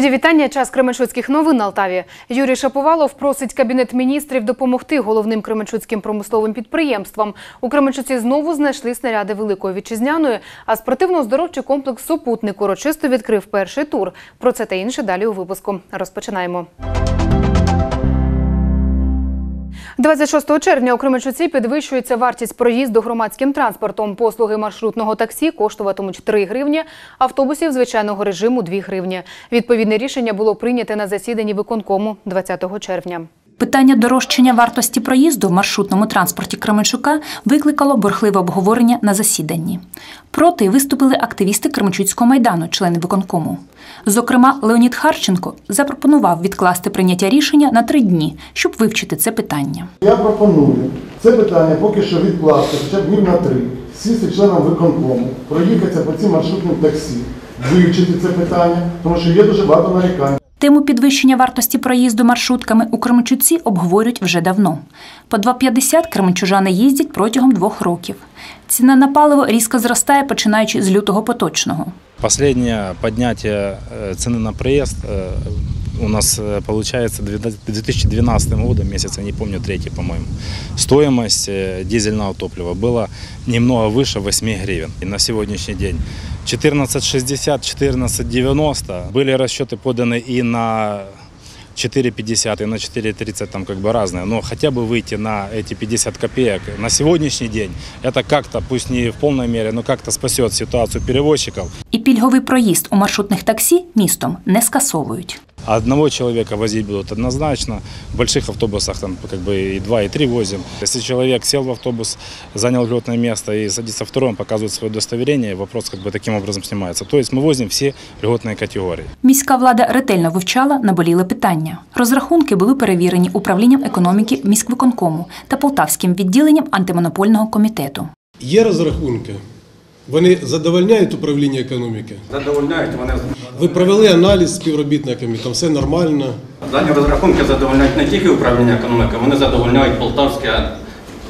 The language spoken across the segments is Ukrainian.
Мої вітання. Час Кременчуцьких новин на Алтаві. Юрій Шаповалов просить кабінет міністрів допомогти головним кременчуцьким промисловим підприємствам. У Кременчуці знову знайшли снаряди великої вітчизняної. А спортивно-оздоровчий комплекс Супутник урочисто відкрив перший тур. Про це та інше далі у випуску. Розпочинаємо. 26 червня у Кременчуці підвищується вартість проїзду громадським транспортом. Послуги маршрутного таксі коштуватимуть 3 гривні, автобусів звичайного режиму 2 гривні. Відповідне рішення було прийняте на засіданні виконкому 20 червня. Питання дорожчання вартості проїзду в маршрутному транспорті Кременчука викликало бурхливе обговорення на засіданні. Проти виступили активісти Кременчуцького майдану, члени виконкому. Зокрема, Леонід Харченко запропонував відкласти прийняття рішення на три дні, щоб вивчити це питання. Я пропоную це питання поки що відкласти хоча б днів на три, сісти членам виконкому, проїхатися по цим маршрутним таксі, вивчити це питання, тому що є дуже багато нарікань. Тему підвищення вартості проїзду маршрутками у Кременчуці обговорюють вже давно. По 2,50 кременчужани їздять протягом двох років. Ціна на паливо різко зростає, починаючи з лютого поточного. Последнее поднятие э, цены на проезд э, у нас э, получается 2012 годом, месяц, я не помню, третий, по-моему. Стоимость э, дизельного топлива была немного выше 8 гривен. И на сегодняшний день 14,60, 14,90. Были расчеты поданы и на 4,50 и на 4,30 там как бы разные, но хотя бы выйти на эти 50 копеек на сегодняшний день, это как-то, пусть не в полной мере, но как-то спасет ситуацию перевозчиков. І пільговий проїзд у маршрутних таксі містом не скасовують. А Одного человека возить будут однозначно. В больших автобусах там как бы и два, и три возим. Если человек сел в автобус, занял льготное место и садится второй, он показывает свое удостоверение, вопрос как бы таким образом снимается. То есть мы возим все льготные категории. Міська влада ретельно вивчала наболіле питання. Розрахунки були перевірені управлінням економіки міськвиконкому та полтавським відділенням антимонопольного комітету. Є розрахунки. Вони задовольняють управління економіки. Задовольняють вони Ви провели аналіз з співробітниками, там все нормально. дані розрахунки задовольняють не тільки управління економіки, вони задовольняють полтавське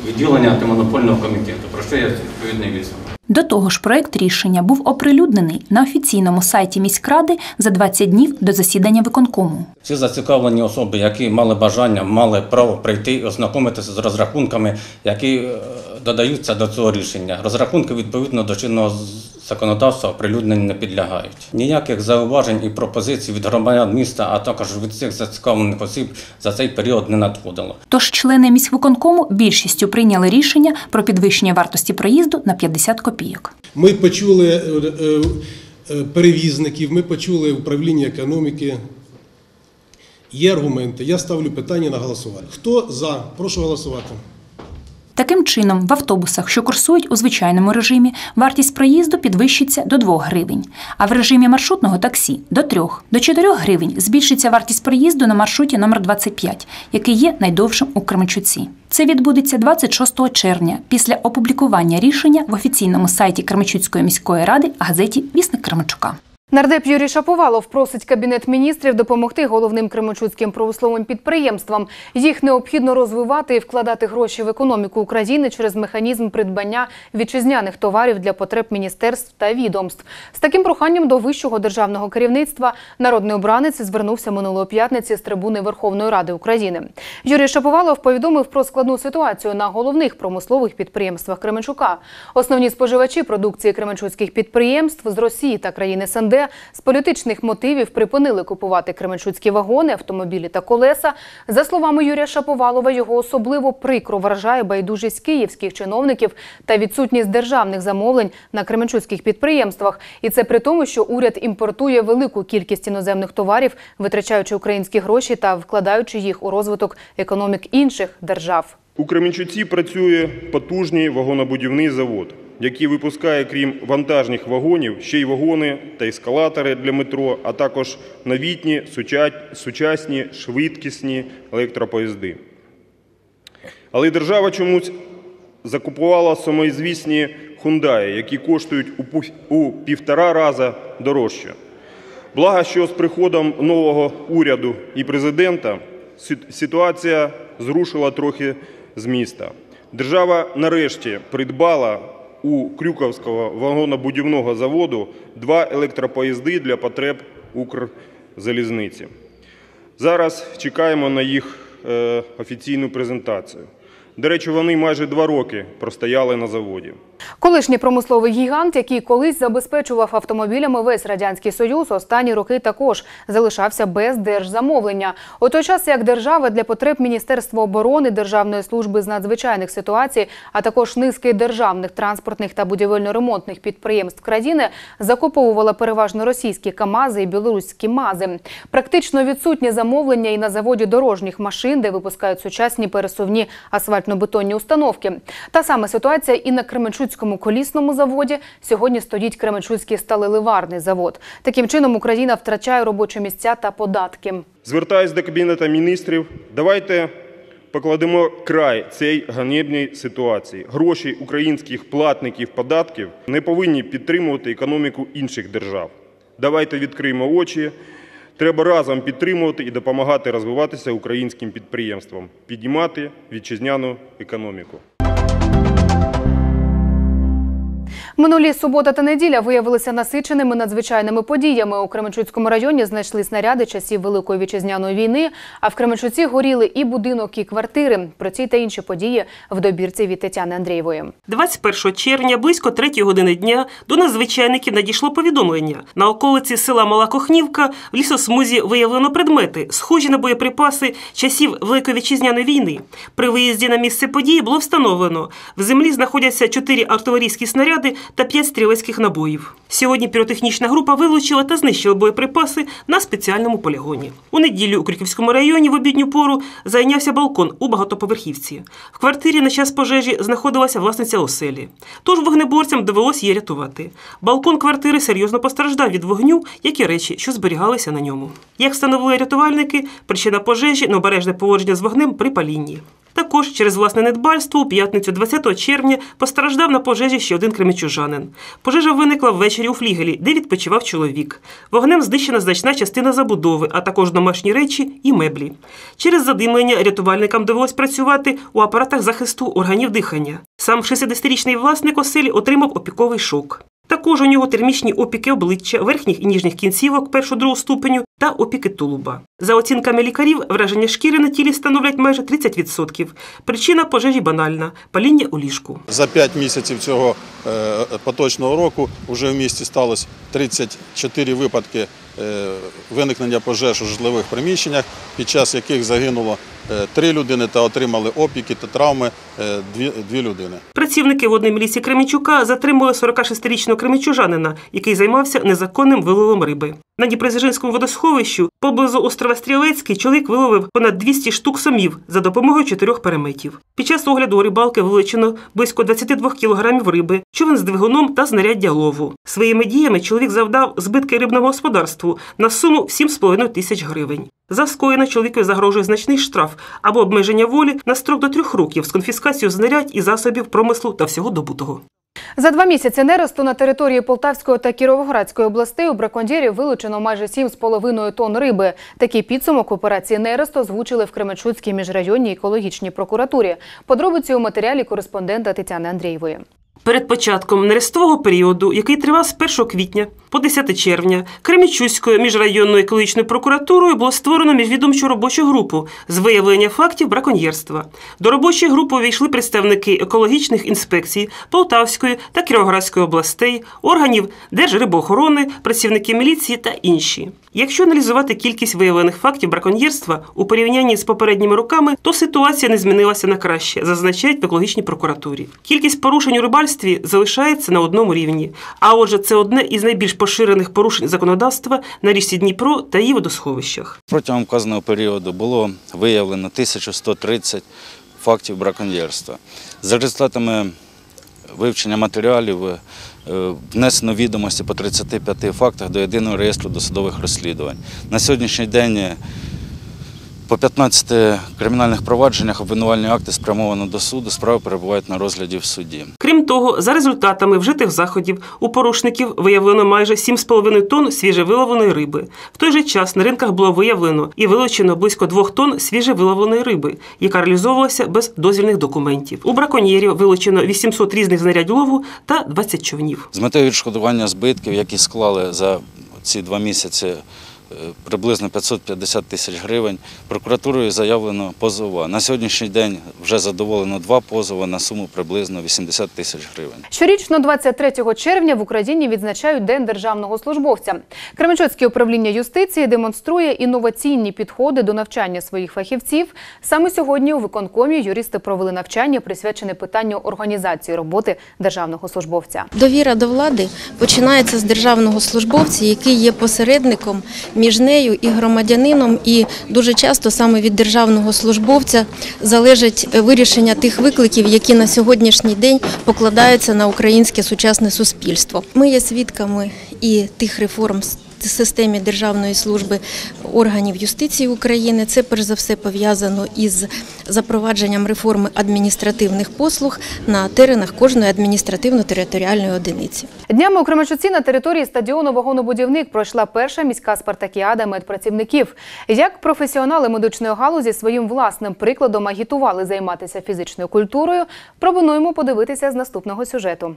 відділення антимонопольного комітету, про що є відповідний висновок. До того ж, проект рішення був оприлюднений на офіційному сайті міськради за 20 днів до засідання виконкому. Всі зацікавлені особи, які мали бажання, мали право прийти і ознайомитися з розрахунками, які е, додаються до цього рішення. Розрахунки відповідно до чинного законодавства оприлюдненню не підлягають. Ніяких зауважень і пропозицій від громадян міста, а також від всіх зацікавлених осіб за цей період не надходило. Тож члени міськвиконкому більшістю прийняли рішення про підвищення вартості проїзду на 50 копійок. Ми почули е, е, е, перевізників, ми почули управління економіки. Є аргументи. Я ставлю питання на голосування. Хто за? Прошу голосувати. Таким чином, в автобусах, що курсують у звичайному режимі, вартість проїзду підвищиться до 2 гривень, а в режимі маршрутного таксі до 3. До 4 гривень збільшиться вартість проїзду на маршруті номер 25, який є найдовшим у Кременчуці. Це відбудеться 26 червня після опублікування рішення в офіційному сайті Кременчуцької міської ради газеті Вісник Кременчука. Нардеп Юрій Шаповалов просить кабінет міністрів допомогти головним кременчуцьким промисловим підприємствам. Їх необхідно розвивати і вкладати гроші в економіку України через механізм придбання вітчизняних товарів для потреб міністерств та відомств. З таким проханням до вищого державного керівництва народний обранець звернувся минулої п'ятниці з трибуни Верховної Ради України. Юрій Шаповалов повідомив про складну ситуацію на головних промислових підприємствах Кременчука. Основні споживачі продукції кременчуцьких підприємств з Росії та країни СНД з політичних мотивів припинили купувати кременчуцькі вагони, автомобілі та колеса. За словами Юрія Шаповалова, його особливо прикро вражає байдужість київських чиновників та відсутність державних замовлень на кременчуцьких підприємствах. І це при тому, що уряд імпортує велику кількість іноземних товарів, витрачаючи українські гроші та вкладаючи їх у розвиток економік інших держав. У Кременчуці працює потужний вагонобудівний завод, який випускає, крім вантажних вагонів, ще й вагони та ескалатори для метро, а також новітні сучасні швидкісні електропоїзди. Але держава чомусь закупувала самоізвісні хундаї, які коштують у півтора рази дорожче. Благо, що з приходом нового уряду і президента ситуація зрушила трохи з міста. Держава нарешті придбала у Крюковського вагонобудівного заводу два електропоїзди для потреб залізниці. Зараз чекаємо на їх е, офіційну презентацію. До речі, вони майже два роки простояли на заводі. Колишній промисловий гігант, який колись забезпечував автомобілями весь радянський союз, останні роки також залишався без держзамовлення. У той час як держава для потреб Міністерства оборони, Державної служби з надзвичайних ситуацій, а також низки державних транспортних та будівельно-ремонтних підприємств країни закуповувала переважно російські КАМАЗи і білоруські МАЗи. Практично відсутнє замовлення і на заводі дорожніх машин, де випускають сучасні пересувні асфальтно-бетонні установки. Та сама ситуація і на Кременчуцькому колісному заводі. Сьогодні стоїть Кременчуцький сталеливарний завод. Таким чином Україна втрачає робочі місця та податки. Звертаюсь до Кабінету міністрів. Давайте покладемо край цій ганебній ситуації. Гроші українських платників податків не повинні підтримувати економіку інших держав. Давайте відкриємо очі. Треба разом підтримувати і допомагати розвиватися українським підприємствам, піднімати вітчизняну економіку. Минулі субота та неділя виявилися насиченими надзвичайними подіями. У Кременчуцькому районі знайшли снаряди часів Великої вітчизняної війни. А в Кременчуці горіли і будинок, і квартири. Про ці та інші події в добірці від Тетяни Андрієвої. 21 червня близько 3 години дня до надзвичайників надійшло повідомлення. На околиці села Мала Кохнівка в лісосмузі виявлено предмети, схожі на боєприпаси часів Великої вітчизняної війни. При виїзді на місце події було встановлено. В землі знаходяться 4 артилерійські снаряди та 5 стрілецьких набоїв. Сьогодні піротехнічна група вилучила та знищила боєприпаси на спеціальному полігоні. У неділю у Криківському районі в обідню пору зайнявся балкон у багатоповерхівці. В квартирі на час пожежі знаходилася власниця оселі. Тож вогнеборцям довелось її рятувати. Балкон квартири серйозно постраждав від вогню, як і речі, що зберігалися на ньому. Як встановили рятувальники, причина пожежі необережне поводження з вогнем при палінні. Також через власне недбальство у п'ятницю 20 червня постраждав на пожежі ще один кремічужанин. Пожежа виникла ввечері у флігелі, де відпочивав чоловік. Вогнем знищена значна частина забудови, а також домашні речі і меблі. Через задимлення рятувальникам довелось працювати у апаратах захисту органів дихання. Сам 60-річний власник оселі отримав опіковий шок. Також у нього термічні опіки обличчя, верхніх і ніжніх кінцівок першого-другого ступеню та опіки тулуба. За оцінками лікарів, враження шкіри на тілі становлять майже 30%. Причина пожежі банальна паління у ліжку. За 5 місяців цього е, поточного року вже в місті сталося 34 випадки е, виникнення пожеж у житлових приміщеннях, під час яких загинуло 3 людини та отримали опіки та травми дві, дві людини. Працівники водної міліції Кременчука затримали 46-річного кременчужанина, який займався незаконним виловом риби. На Дніпродзержинському водосховищу поблизу острова Стрілецький чоловік виловив понад 200 штук сомів за допомогою чотирьох переметів. Під час огляду рибалки вилучено близько 22 кілограмів риби, човен з двигуном та знаряддя лову. Своїми діями чоловік завдав збитки рибному господарству на суму в 7,5 тисяч гривень. За скоєне чоловікові загрожує значний штраф або обмеження волі на строк до трьох років з конфіскацією знарядь і засобів промислу та всього добутого. За два місяці нересту на території Полтавської та Кіровоградської областей у браконьєрів вилучено майже 7,5 тонн риби. Такий підсумок операції нересту озвучили в Кременчуцькій міжрайонній екологічній прокуратурі. Подробиці у матеріалі кореспондента Тетяни Андрієвої. Перед початком нерестового періоду, який тривав з 1 квітня по 10 червня, Кремічуською міжрайонною екологічною прокуратурою було створено міжвідомчу робочу групу з виявлення фактів браконьєрства. До робочої групи увійшли представники екологічних інспекцій Полтавської та Кіровоградської областей, органів Держрибоохорони, працівники міліції та інші. Якщо аналізувати кількість виявлених фактів браконьєрства у порівнянні з попередніми роками, то ситуація не змінилася на краще, зазначають в екологічній прокуратурі. Кількість порушень у рибальстві залишається на одному рівні. А отже, це одне із найбільш поширених порушень законодавства на річці Дніпро та її водосховищах. Протягом вказаного періоду було виявлено 1130 фактів браконьєрства. За результатами вивчення матеріалів е, внесено відомості по 35 фактах до єдиного реєстру досудових розслідувань. На сьогоднішній день е, по 15 кримінальних провадженнях обвинувальні акти спрямовано до суду, справи перебувають на розгляді в суді. Крім того, за результатами вжитих заходів у порушників виявлено майже 7,5 тонн свіжевиловленої риби. В той же час на ринках було виявлено і вилучено близько 2 тонн свіжевиловленої риби, яка реалізовувалася без дозвільних документів. У браконьєрів вилучено 800 різних знарядь лову та 20 човнів. З метою відшкодування збитків, які склали за ці два місяці приблизно 550 тисяч гривень. Прокуратурою заявлено позова. На сьогоднішній день вже задоволено два позови на суму приблизно 80 тисяч гривень. Щорічно 23 червня в Україні відзначають День державного службовця. Кременчуцьке управління юстиції демонструє інноваційні підходи до навчання своїх фахівців. Саме сьогодні у виконкомі юристи провели навчання, присвячене питанню організації роботи державного службовця. Довіра до влади починається з державного службовця, який є посередником між нею і громадянином. І дуже часто саме від державного службовця залежить вирішення тих викликів, які на сьогоднішній день покладаються на українське сучасне суспільство. Ми є свідками і тих реформ системі державної служби органів юстиції України. Це перш за все пов'язано із запровадженням реформи адміністративних послуг на теренах кожної адміністративно-територіальної одиниці. Днями у Кременчуці на території стадіону «Вагонобудівник» пройшла перша міська спартакіада медпрацівників. Як професіонали медичної галузі своїм власним прикладом агітували займатися фізичною культурою, пропонуємо подивитися з наступного сюжету.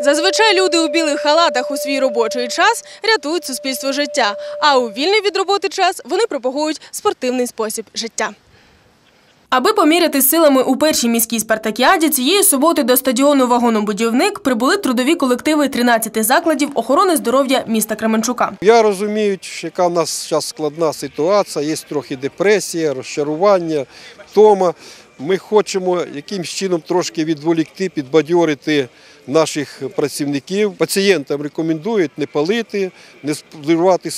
Зазвичай люди у білих халатах у свій робочий час рятують суспільство життя, а у вільний від роботи час вони пропагують спортивний спосіб життя. Аби поміряти силами у першій міській спартакіаді, цієї суботи до стадіону «Вагонобудівник» прибули трудові колективи 13 закладів охорони здоров'я міста Кременчука. Я розумію, яка в нас зараз складна ситуація, є трохи депресія, розчарування, втома. Ми хочемо якимось чином трошки відволікти, підбадьорити наших працівників. Пацієнтам рекомендують не палити, не спливати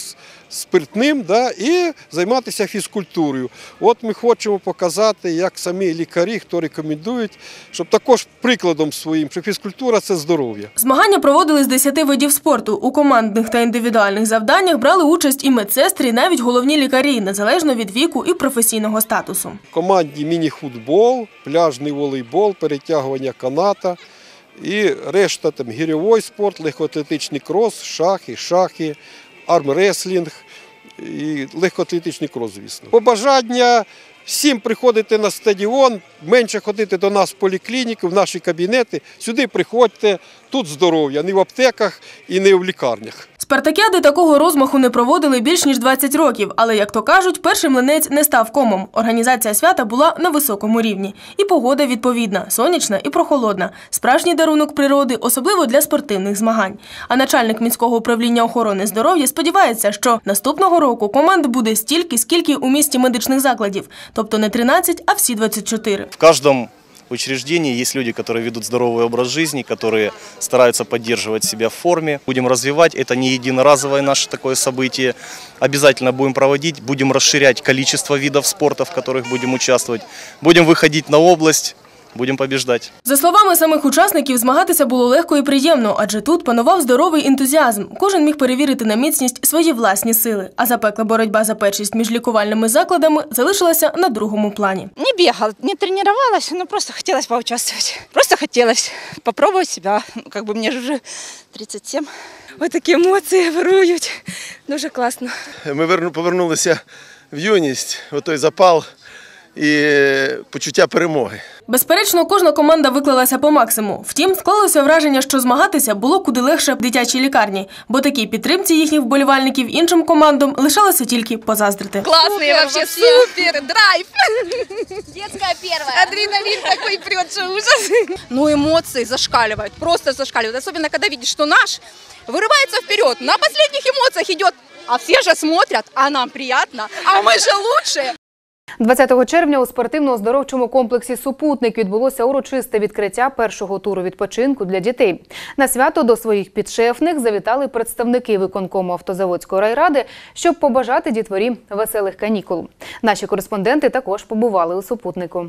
спиртним да, і займатися фізкультурою. От ми хочемо показати, як самі лікарі, хто рекомендують, щоб також прикладом своїм, що фізкультура це здоров'я. Змагання проводили з 10 видів спорту. У командних та індивідуальних завданнях брали участь і медсестри, і навіть головні лікарі, незалежно від віку і професійного статусу. В команді міні-футбол, пляжний волейбол, перетягування каната. І решта там гірьовий спорт, легкоатлетичний крос, шахи, шахи, армреслінг і легкоатлетичний крос, звісно. Побажання всім приходити на стадіон, менше ходити до нас в поліклініку, в наші кабінети. Сюди приходьте, тут здоров'я, не в аптеках і не в лікарнях. Спартакіади такого розмаху не проводили більш ніж 20 років, але, як то кажуть, перший млинець не став комом. Організація свята була на високому рівні. І погода відповідна, сонячна і прохолодна. Справжній дарунок природи, особливо для спортивних змагань. А начальник міського управління охорони здоров'я сподівається, що наступного року команд буде стільки, скільки у місті медичних закладів, тобто не 13, а всі 24. В каждом учреждении есть люди, которые ведут здоровый образ жизни, которые стараются поддерживать себя в форме. Будем развивать, это не единоразовое наше такое событие. Обязательно будем проводить, будем расширять количество видов спорта, в которых будем участвовать. Будем выходить на область, будем побеждать. За словами самих учасників, змагатися було легко і приємно, адже тут панував здоровий ентузіазм. Кожен міг перевірити на міцність свої власні сили. А запекла боротьба за першість між лікувальними закладами залишилася на другому плані. Не бегала, не тренировалась, но просто хотелось поучаствовать. Просто хотелось попробовать себя. Ну, Как бы мне же уже 37. Вот такі емоції вирують. Дуже класно. Ми повернулися в юність, в той запал і почуття перемоги. Безперечно, кожна команда виклалася по максимуму. Втім, склалося враження, що змагатися було куди легше в дитячій лікарні, бо такій підтримці їхніх вболівальників іншим командам лишалося тільки позаздрити. Классные вообще, супер, драйв. Детская первая. Адреналин такой прет, что ужас. Ну, эмоции зашкаливают, просто зашкаливают. Особенно, когда видишь, что наш вырывается вперед, на последних эмоциях идет. А все же смотрят, а нам приятно, а мы же лучше. 20 червня у спортивно-оздоровчому комплексі Супутник відбулося урочисте відкриття першого туру відпочинку для дітей. На свято до своїх підшефних завітали представники виконкому автозаводської райради, щоб побажати дітворі веселих канікул. Наші кореспонденти також побували у супутнику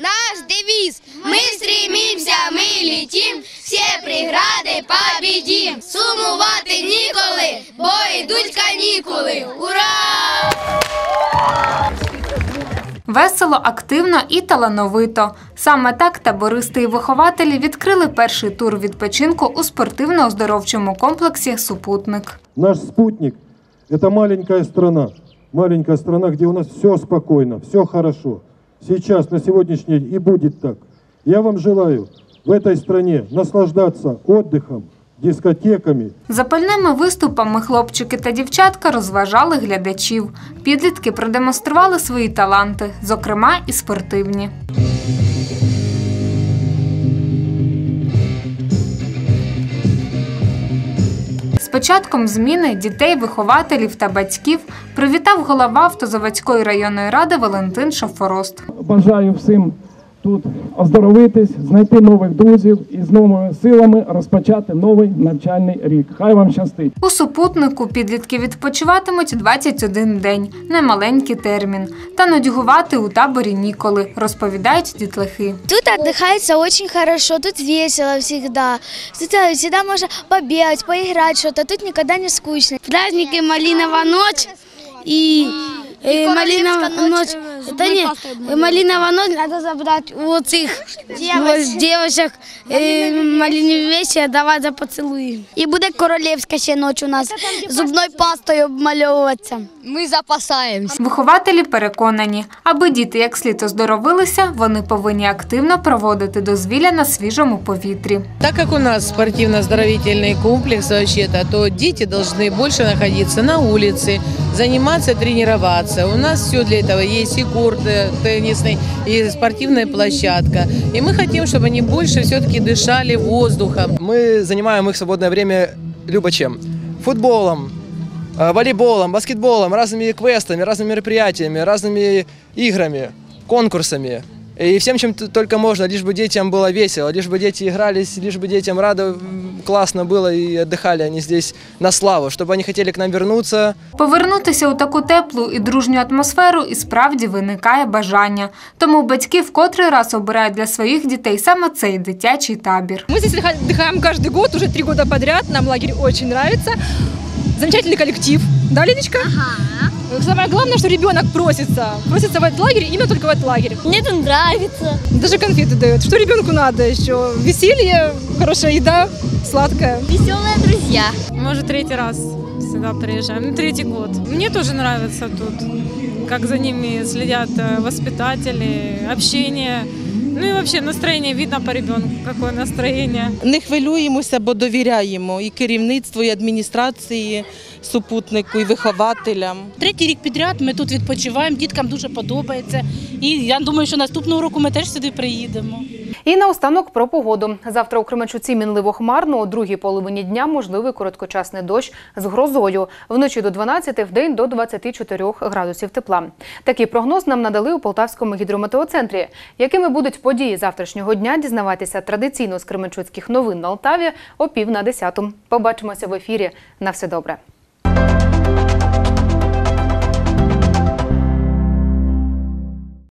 Наш девиз «Мы стремимся, мы летим, все прегради победим. Сумувати ніколи, бо йдуть канікули. Ура! Весело, активно і талановито. Саме так табористи і вихователі відкрили перший тур відпочинку у спортивно-оздоровчому комплексі Супутник. Наш спутник – это маленькая страна. Маленькая страна, где у нас все спокойно, все хорошо. Сейчас, на сегодняшний день и будет так. Я вам желаю в этой стране наслаждаться отдыхом, дискотеками. Запальними виступами хлопчики та дівчатка розважали глядачів. Підлітки продемонстрували свої таланти, зокрема і спортивні. Початком зміни дітей, вихователів та батьків привітав голова Автозаводської районної ради Валентин Шафорост. Бажаю всім тут оздоровитись, знайти нових друзів і з новими силами розпочати новий навчальний рік. Хай вам щастить! У супутнику підлітки відпочиватимуть 21 день, немаленький термін. Та нудьгувати у таборі ніколи, розповідають дітлахи. Тут отдыхается очень хорошо, тут весело всегда. Тут э, всегда можно побегать, поиграть что-то, тут никогда не скучно. Праздники Малиновая ночь и, э, Малиновая ночь. Да нет, э, Малиновая ночь надо забрать у этих девочек, девочек э, малинові вещи, давати за поцілуї. І буде королівська ще ніч у нас зубною пастою обмальовуватися. Ми запасаємось. Вихователі переконані, аби діти як слід оздоровилися, вони повинні активно проводити дозвілля на свіжому повітрі. Так как у нас спортивно-оздоровительный комплекс вообще-то, то дети должны больше находиться на улице, заниматься, тренироваться. У нас все для этого есть и корт теннисный, и спортивная площадка. И мы хотим, чтобы они больше все-таки дышали воздухом. Мы занимаем их свободное время любо чем. Футболом, э, волейболом, баскетболом, разными квестами, разными мероприятиями, разными играми, конкурсами. И всем, чем т- только можно, лишь бы детям было весело, лишь бы дети игрались, лишь бы детям радо, м, классно было и отдыхали они здесь на славу, чтобы они хотели к нам вернуться. Повернутися у таку теплу і дружню атмосферу і справді виникає бажання. Тому батьки в котрий раз обирають для своїх дітей саме цей дитячий табір. Мы здесь отдыхаем каждый год, уже три года подряд. Нам лагерь очень нравится. Замечательный коллектив. Да, Леночка? Самое главное, что ребенок просится. Просится в этот лагерь, именно только в этот лагерь. Мне тут нравится. Даже конфеты дают. Что ребенку надо еще? Веселье, хорошая еда, сладкая. Веселые друзья. Мы уже третий раз сюда приезжаем, ну, третий год. Мне тоже нравится тут, как за ними следят э, воспитатели, общение. Ну і вообще настроєння видно по ребенку, яке настроєння. Не хвилюємося, бо довіряємо і керівництву, і адміністрації, супутнику, і вихователям. Третій рік підряд ми тут відпочиваємо, діткам дуже подобається. І я думаю, що наступного року ми теж сюди приїдемо. І наостанок про погоду. Завтра у Кременчуці мінливо хмарно, у другій половині дня можливий короткочасний дощ з грозою. Вночі до 12, вдень до 24 градусів тепла. Такий прогноз нам надали у Полтавському гідрометеоцентрі. Якими будуть події завтрашнього дня, дізнавайтеся традиційно з Кременчуцьких новин на Алтаві о пів на десяту. Побачимося в ефірі. На все добре.